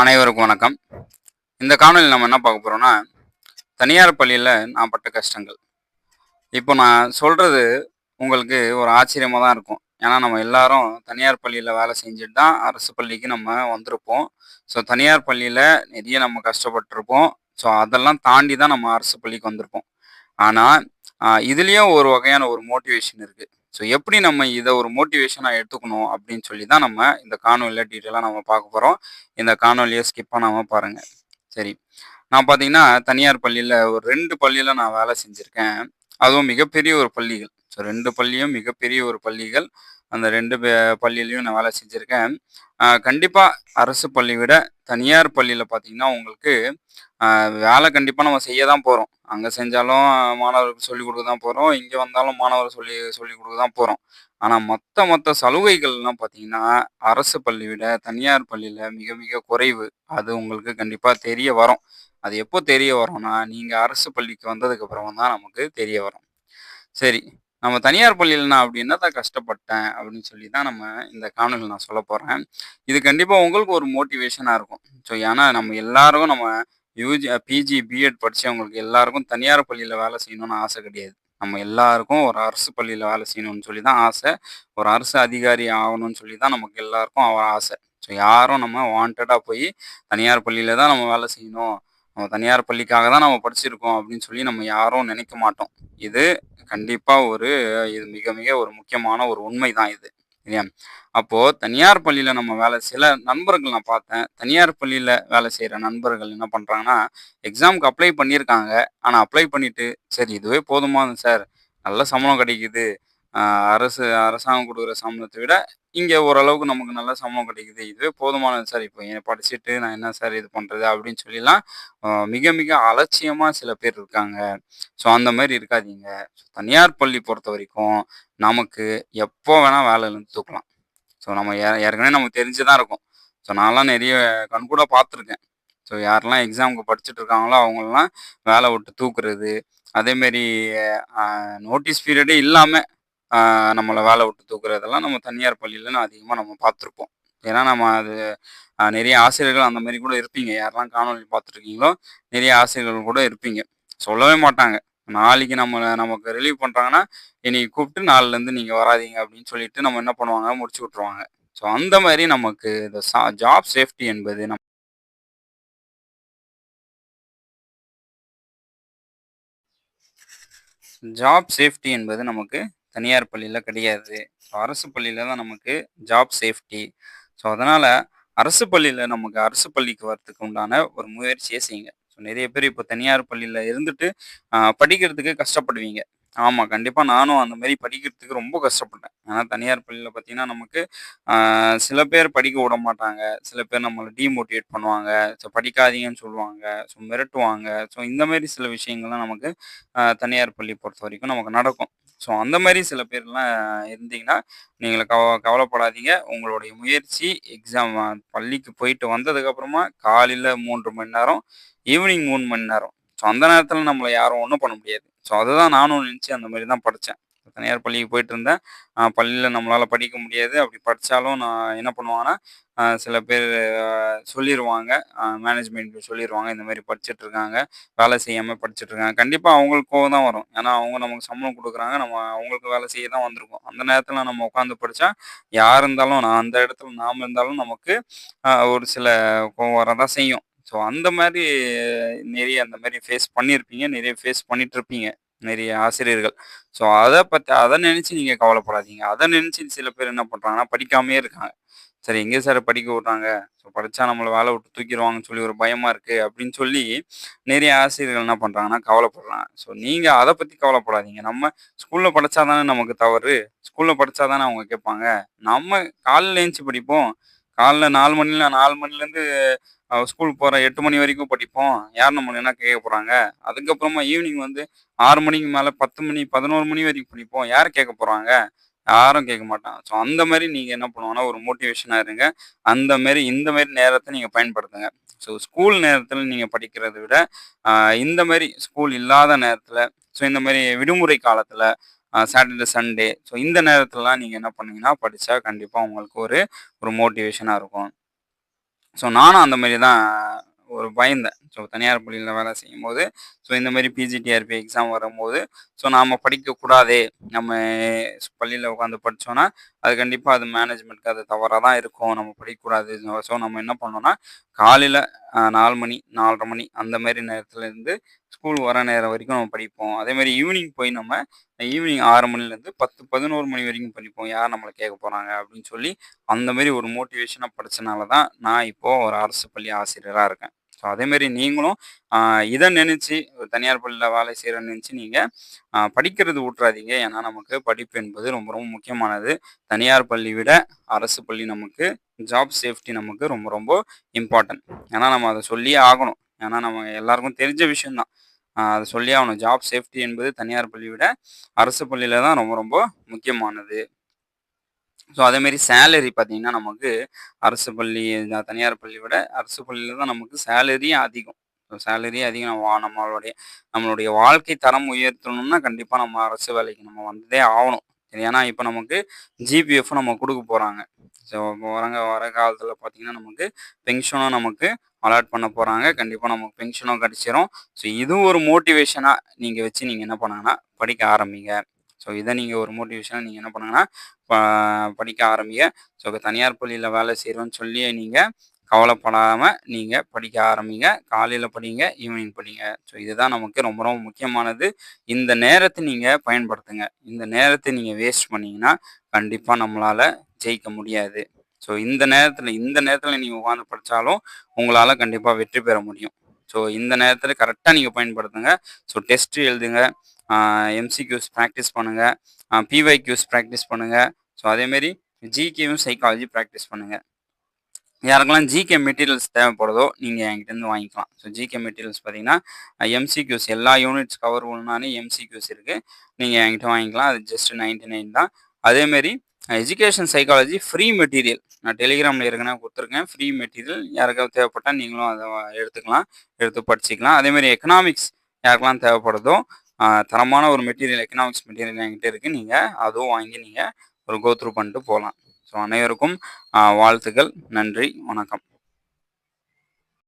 அனைவருக்கும் வணக்கம். இந்த காணொலியில் நம்ம என்ன பார்க்க போகிறோம்னா தனியார் பள்ளியில் நான் பட்ட கஷ்டங்கள். இப்போ நான் சொல்கிறது உங்களுக்கு ஒரு ஆச்சரியமாக தான் இருக்கும். ஏன்னா நம்ம எல்லாரும் தனியார் பள்ளியில் வேலை செஞ்சுட்டு தான் அரசு பள்ளிக்கு நம்ம வந்திருப்போம். ஸோ தனியார் பள்ளியில் நிறைய நம்ம கஷ்டப்பட்டிருப்போம். ஸோ அதெல்லாம் தாண்டி தான் நம்ம அரசு பள்ளிக்கு வந்திருப்போம். ஆனால் இதுலேயும் ஒரு வகையான ஒரு மோட்டிவேஷன் இருக்குது ஸோ எப்படி நம்ம இதை ஒரு மோட்டிவேஷனாக எடுத்துக்கணும் அப்படின்னு சொல்லி தான் நம்ம இந்த காணொலியில் டீட்டெயிலாக நம்ம பார்க்க போகிறோம் இந்த காணொலியை ஸ்கிப் பண்ணாமல் பாருங்கள் சரி. நான் பார்த்தீங்கன்னா தனியார் பள்ளியில் ஒரு ரெண்டு பள்ளியில் நான் வேலை செஞ்சுருக்கேன். அதுவும் மிகப்பெரிய ஒரு பள்ளிகள். ஸோ ரெண்டு பள்ளியும் மிகப்பெரிய ஒரு பள்ளிகள். அந்த ரெண்டு பே- பள்ளியிலையும் நான் வேலை செஞ்சுருக்கேன். கண்டிப்பாக அரசு பள்ளி விட தனியார் பள்ளியில் பார்த்தீங்கன்னா உங்களுக்கு வேலை கண்டிப்பாக நம்ம செய்ய தான் போகிறோம் அங்கே செஞ்சாலும் மாணவர்களுக்கு சொல்லிக் கொடுக்க தான் போகிறோம் இங்கே வந்தாலும் மாணவர் சொல்லி சொல்லிக் கொடுக்க தான் போகிறோம் ஆனால் மற்ற மற்ற சலுகைகள்லாம் பார்த்தீங்கன்னா அரசு பள்ளி விட தனியார் பள்ளியில் மிக மிக குறைவு. அது உங்களுக்கு கண்டிப்பாக தெரிய வரும். அது எப்போ தெரிய வரும்னா நீங்கள் அரசு பள்ளிக்கு வந்ததுக்கப்புறம் தான் நமக்கு தெரிய வரும். சரி. நம்ம தனியார் பள்ளியில் நான் அப்படி என்னதான் கஷ்டப்பட்டேன் அப்படின்னு சொல்லி தான் நம்ம இந்த காணொலியில் நான் சொல்ல போகிறேன் இது கண்டிப்பாக உங்களுக்கு ஒரு மோட்டிவேஷனாக இருக்கும். ஸோ ஏன்னா நம்ம எல்லாருக்கும் நம்ம யூஜி பிஜி பிஎட் படித்தவங்களுக்கு எல்லாருக்கும் தனியார் பள்ளியில் வேலை செய்யணும்னு ஆசை கிடையாது. நம்ம எல்லாருக்கும் ஒரு அரசு பள்ளியில் வேலை செய்யணும்னு சொல்லி தான் ஆசை. ஒரு அரசு அதிகாரி ஆகணும்னு சொல்லி தான் நமக்கு எல்லாருக்கும் அவ ஆசை. ஸோ யாரும் நம்ம வாண்டடாக போய் தனியார் பள்ளியில் தான் நம்ம வேலை செய்யணும். நம்ம தனியார் பள்ளிக்காக தான் நம்ம படிச்சிருக்கோம் அப்படின்னு சொல்லி நம்ம யாரும் நினைக்க மாட்டோம். இது கண்டிப்பாக ஒரு இது மிக மிக ஒரு முக்கியமான ஒரு உண்மை தான் இது. இல்லையா? அப்போது தனியார் பள்ளியில் நம்ம வேலை சில நண்பர்கள் நான் பார்த்தேன். தனியார் பள்ளியில் வேலை செய்கிற நண்பர்கள் என்ன பண்ணுறாங்கன்னா எக்ஸாமுக்கு அப்ளை பண்ணியிருக்காங்க. ஆனால் அப்ளை பண்ணிவிட்டு சரி இதுவே போதுமானது சார் நல்ல சம்பளம் கிடைக்குது. அரசு அரசாங்கம் கொடுக்குற சம்பளத்தை விட இங்கே ஓரளவுக்கு நமக்கு நல்ல சம்பளம் கிடைக்குது. இதுவே போதுமானது சார் இப்போ என்னை படிச்சுட்டு நான் என்ன சார் இது பண்ணுறது அப்படின்னு சொல்லிலாம் மிக மிக அலட்சியமாக சில பேர் இருக்காங்க. ஸோ அந்த மாதிரி இருக்காதீங்க. தனியார் பள்ளி பொறுத்த வரைக்கும் நமக்கு எப்போ வேணால் வேலையிலேருந்து தூக்கலாம். ஸோ நம்ம ஏ- ஏற்கனவே நமக்கு தெரிஞ்சு தான் இருக்கும். ஸோ நான்லாம் நிறைய கண்கூட பார்த்துருக்கேன். ஸோ யாரெல்லாம் எக்ஸாமுக்கு படிச்சுட்டு இருக்காங்களோ அவங்களெலாம் வேலை விட்டு தூக்குறது அதேமாரி நோட்டீஸ் பீரியடே இல்லாமல் நம்மளை வேலை விட்டு தூக்குறதெல்லாம் நம்ம தனியார் பள்ளியில் அதிகமாக நம்ம பார்த்துருப்போம். ஏன்னா நம்ம அது நிறைய ஆசிரியர்கள் அந்த மாதிரி கூட இருப்பீங்க. யாரெல்லாம் காணொலி பார்த்துருக்கீங்களோ நிறைய ஆசிரியர்கள் கூட இருப்பீங்க. சொல்லவே மாட்டாங்க. நாளைக்கு நம்ம நமக்கு ரிலீவ் பண்ணுறாங்கன்னா இன்னைக்கு கூப்பிட்டு நாலுலேருந்து நீங்கள் வராதீங்க அப்படின்னு சொல்லிட்டு நம்ம என்ன பண்ணுவாங்க? முடிச்சு விட்ருவாங்க ஸோ அந்த மாதிரி நமக்கு இந்த ஜாப் சேஃப்டி என்பது நம்ம ஜாப் சேஃப்டி என்பது நமக்கு தனியார் பள்ளியில் கிடையாது. ஸோ அரசு பள்ளியில் தான் நமக்கு ஜாப் சேஃப்டி ஸோ அதனால் அரசு பள்ளியில் நமக்கு அரசு பள்ளிக்கு வரத்துக்கு உண்டான ஒரு முயற்சியை செய்யுங்க. ஸோ நிறைய பேர் இப்போ தனியார் பள்ளியில் இருந்துட்டு படிக்கிறதுக்கு கஷ்டப்படுவீங்க. ஆமாம் கண்டிப்பாக நானும் அந்த மாதிரி படிக்கிறதுக்கு ரொம்ப கஷ்டப்பட்டேன். ஏன்னா தனியார் பள்ளியில் பார்த்தீங்கன்னா நமக்கு சில பேர் படிக்க விட மாட்டாங்க. சில பேர் நம்மளை டீமோட்டிவேட் பண்ணுவாங்க. ஸோ படிக்காதீங்கன்னு சொல்லுவாங்க. ஸோ மிரட்டுவாங்க. ஸோ இந்த மாதிரி சில விஷயங்கள்லாம் நமக்கு தனியார் பள்ளி பொறுத்த வரைக்கும் நமக்கு நடக்கும். ஸோ அந்த மாதிரி சில பேர்லாம் இருந்தீங்கன்னா நீங்கள் கவ கவலைப்படாதீங்க. உங்களுடைய முயற்சி எக்ஸாம் பள்ளிக்கு போயிட்டு வந்ததுக்கப்புறமா காலையில் மூன்று மணி நேரம் ஈவினிங் மூணு மணி நேரம். ஸோ அந்த நேரத்தில் நம்மளை யாரும் ஒன்றும் பண்ண முடியாது. ஸோ அதுதான் நானும் நினச்சி அந்த மாதிரி தான் படித்தேன் தனியார் பள்ளிக்கு போயிட்டு இருந்தேன். பள்ளியில் நம்மளால் படிக்க முடியாது. அப்படி படித்தாலும் நான் என்ன பண்ணுவாங்கன்னா சில பேர் சொல்லிடுவாங்க மேனேஜ்மெண்ட் சொல்லிடுவாங்க இந்த மாதிரி படிச்சுட்டு இருக்காங்க. வேலை செய்யாமல் படிச்சுட்டு இருக்காங்க. கண்டிப்பாக அவங்களுக்கு கோவம் தான் வரும். ஏன்னா அவங்க நமக்கு சம்பளம் கொடுக்குறாங்க. நம்ம அவங்களுக்கு வேலை செய்ய தான் வந்திருக்கோம். அந்த நேரத்தில் நம்ம உட்காந்து படித்தா யார் இருந்தாலும் நான் அந்த இடத்துல நாம் இருந்தாலும் நமக்கு ஒரு சில கோவம் வரதான் செய்யும். ஸோ அந்த மாதிரி நிறைய அந்த மாதிரி ஃபேஸ் பண்ணியிருப்பீங்க நிறைய ஃபேஸ் பண்ணிட்டு இருப்பீங்க நிறைய ஆசிரியர்கள். ஸோ அதை பற்றி அதை நினச்சி நீங்கள் கவலைப்படாதீங்க. அதை நினச்சி சில பேர் என்ன பண்ணுறாங்கன்னா படிக்காமே இருக்காங்க. சரி எங்கே சார் படிக்க விட்றாங்க ஸோ படித்தா நம்மளை வேலை விட்டு தூக்கிடுவாங்கன்னு சொல்லி ஒரு பயமாக இருக்குது அப்படின்னு சொல்லி நிறைய ஆசிரியர்கள் என்ன பண்ணுறாங்கன்னா கவலைப்படுறாங்க. ஸோ நீங்கள் அதை பற்றி கவலைப்படாதீங்க. நம்ம ஸ்கூலில் படித்தா தானே நமக்கு தவறு? ஸ்கூலில் படித்தா தானே அவங்க கேட்பாங்க. நம்ம காலையில் ஏஞ்சி படிப்போம். காலைல நாலு மணில நாலு மணிலேருந்து ஸ்கூல் போகிற எட்டு மணி வரைக்கும் படிப்போம். யார் நம்ம என்ன கேட்க போகிறாங்க அதுக்கப்புறமா ஈவினிங் வந்து ஆறு மணிக்கு மேலே பத்து மணி பதினோரு மணி வரைக்கும் படிப்போம். யார் கேட்க போகிறாங்க யாரும் கேட்க மாட்டாங்க. ஸோ அந்த மாதிரி நீங்கள் என்ன பண்ணுவாங்கன்னா ஒரு மோட்டிவேஷனாக இருங்க. அந்த மாதிரி இந்த மாதிரி நேரத்தை நீங்கள் பயன்படுத்துங்க. ஸோ ஸ்கூல் நேரத்தில் நீங்கள் படிக்கிறத விட இந்த மாதிரி ஸ்கூல் இல்லாத நேரத்தில் ஸோ இந்த மாதிரி விடுமுறை காலத்தில் சாட்டர்டே சண்டே ஸோ இந்த நேரத்துலலாம் நீங்கள் என்ன பண்ணீங்கன்னா படித்தா கண்டிப்பாக உங்களுக்கு ஒரு ஒரு மோட்டிவேஷனாக இருக்கும். ஸோ நானும் அந்த மாதிரி தான் ஒரு பயந்தேன். ஸோ தனியார் பள்ளியில் வேலை செய்யும்போது ஸோ இந்த மாதிரி பிஜிடிஆர்பி எக்ஸாம் வரும்போது ஸோ நாம் படிக்கக்கூடாது நம்ம பள்ளியில் உட்காந்து படித்தோன்னா அது கண்டிப்பாக அது மேனேஜ்மெண்ட்க்கு அது தவறாக தான் இருக்கும். நம்ம படிக்கக்கூடாது. ஸோ நம்ம என்ன பண்ணோம்னா காலையில் நாலு மணி நாலரை மணி அந்த மாதிரி நேரத்துலேருந்து ஸ்கூல் வர நேரம் வரைக்கும் நம்ம படிப்போம். அதேமாதிரி ஈவினிங் போய் நம்ம ஈவினிங் ஆறு மணிலேருந்து பத்து பதினோரு மணி வரைக்கும் படிப்போம். யார் நம்மளை கேட்க போகிறாங்க அப்படின்னு சொல்லி அந்த மாதிரி ஒரு மோட்டிவேஷனாக படித்தனால தான் நான் இப்போது ஒரு அரசு பள்ளி ஆசிரியராக இருக்கேன். ஸோ அதேமாரி நீங்களும் இதை நினச்சி தனியார் பள்ளியில் வேலை செய்கிற நினச்சி நீங்கள் படிக்கிறது ஊட்டுறாதீங்க. ஏன்னா நமக்கு படிப்பு என்பது ரொம்ப ரொம்ப முக்கியமானது. தனியார் பள்ளி விட அரசு பள்ளி நமக்கு ஜாப் சேஃப்டி நமக்கு ரொம்ப ரொம்ப இம்பார்ட்டன்ட் ஏன்னா நம்ம அதை சொல்லியே ஆகணும். ஏன்னா நம்ம எல்லாருக்கும் தெரிஞ்ச விஷயம்தான். அதை சொல்லி ஆகணும். ஜாப் சேஃப்டி என்பது தனியார் பள்ளி விட அரசு பள்ளியில் தான் ரொம்ப ரொம்ப முக்கியமானது. ஸோ அதேமாரி சேலரி பார்த்தீங்கன்னா நமக்கு அரசு பள்ளி தனியார் பள்ளி விட அரசு பள்ளியில் தான் நமக்கு சேலரியும் அதிகம். ஸோ சேலரி அதிகம். நம்மளுடைய நம்மளுடைய வாழ்க்கை தரம் உயர்த்தணும்னா கண்டிப்பாக நம்ம அரசு வேலைக்கு நம்ம வந்ததே ஆகணும். ஏன்னா இப்போ நமக்கு ஜிபிஎஃப் நம்ம கொடுக்க போகிறாங்க ஸோ வரங்க வர காலத்தில் பார்த்தீங்கன்னா நமக்கு பென்ஷனும் நமக்கு அலாட் பண்ண போகிறாங்க கண்டிப்பாக நமக்கு பென்ஷனும் கிடச்சிரும். ஸோ இதுவும் ஒரு மோட்டிவேஷனாக நீங்கள் வச்சு நீங்கள் என்ன பண்ணுங்கன்னா படிக்க ஆரம்பிங்க. ஸோ இதை நீங்கள் ஒரு மோட்டிவேஷனாக நீங்கள் என்ன பண்ணுங்கன்னா படிக்க ஆரம்பிங்க. ஸோ தனியார் பள்ளியில் வேலை செய்கிறோன்னு சொல்லி நீங்கள் கவலைப்படாமல் நீங்கள் படிக்க ஆரம்பிங்க. காலையில் படிங்க ஈவினிங் படிங்க. ஸோ இதுதான் நமக்கு ரொம்ப ரொம்ப முக்கியமானது. இந்த நேரத்தை நீங்கள் பயன்படுத்துங்க. இந்த நேரத்தை நீங்கள் வேஸ்ட் பண்ணிங்கன்னா கண்டிப்பாக நம்மளால் ஜெயிக்க முடியாது. ஸோ இந்த நேரத்தில் இந்த நேரத்தில் நீங்கள் உட்காந்து படித்தாலும் உங்களால் கண்டிப்பாக வெற்றி பெற முடியும். ஸோ இந்த நேரத்தில் கரெக்டாக நீங்கள் பயன்படுத்துங்க. ஸோ டெஸ்ட் எழுதுங்க. எம்சிக்யூஸ் ப்ராக்டிஸ் பண்ணுங்கள் பிவைக்யூஸ் ப்ராக்டிஸ் பண்ணுங்கள் ஸோ அதேமாரி ஜிகேவும் சைக்காலஜி ப்ராக்டிஸ் பண்ணுங்கள் யாருக்கெல்லாம் ஜிகே மெட்டீரியல்ஸ் தேவைப்படுதோ நீங்கள் என்கிட்டேருந்து வாங்கிக்கலாம். ஸோ ஜிகே மெட்டீரியல்ஸ் பார்த்தீங்கன்னா எம்சிக்யூஸ் எல்லா யூனிட்ஸ் கவர் பண்ணாலே எம்சிக்யூஸ் இருக்குது நீங்கள் என்கிட்ட வாங்கிக்கலாம். அது ஜஸ்ட் நைன்டி நைன் தான் அதேமாரி எஜுகேஷன் சைக்காலஜி ஃப்ரீ மெட்டீரியல் நான் டெலிகிராமில் ஏற்கனவே கொடுத்துருக்கேன். ஃப்ரீ மெட்டீரியல் யாருக்காவது தேவைப்பட்டால் நீங்களும் அதை எடுத்துக்கலாம். எடுத்து படிச்சிக்கலாம். அதேமாதிரி எக்கனாமிக்ஸ் யாருக்கெல்லாம் தேவைப்படுதோ தரமான ஒரு மெட்டீரியல் எக்கனாமிக்ஸ் மெட்டீரியல் என்கிட்ட இருக்குது நீங்கள் அதுவும் வாங்கி நீங்கள் ஒரு கோத்ரூ பண்ணிட்டு போகலாம் ஸோ அனைவருக்கும் வாழ்த்துக்கள். நன்றி. வணக்கம்.